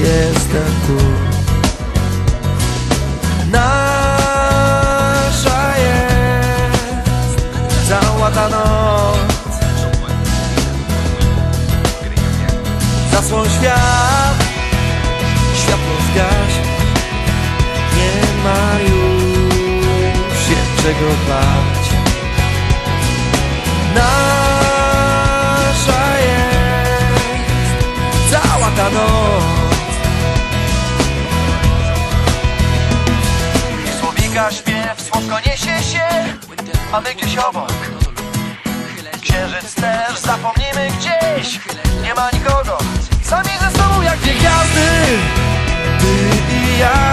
jestem tu. Nasza jest cała ta noc. Zasłoń świat, światło zgaś Nie ma już się czego bać. Nasza jest cała ta noc Śpiew, słodko niesie się. A my gdzieś obok Księżyc też. Zapomnimy gdzieś Nie ma nikogo. Sami ze sobą jak Dwie gwiazdy, ty i ja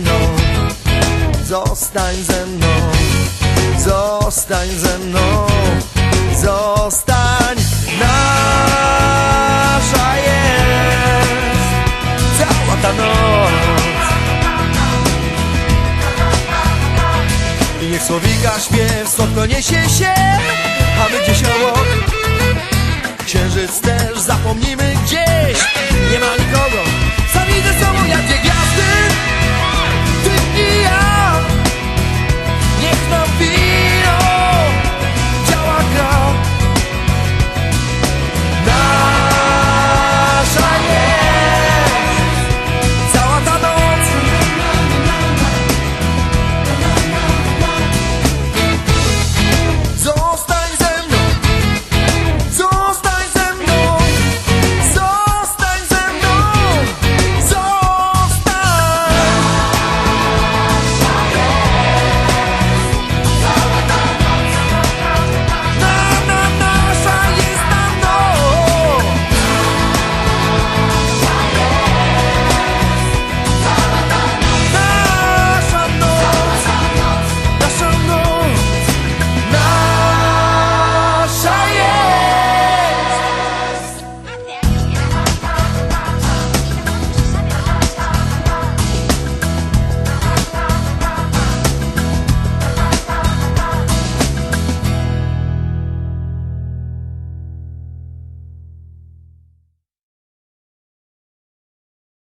mną, zostań ze mną. Zostań ze mną, zostań. Nasza jest. Cała ta noc. I niech słowika śpiew słodko niesie się. A my gdzieś obok. Księżyc też zapomnimy gdzieś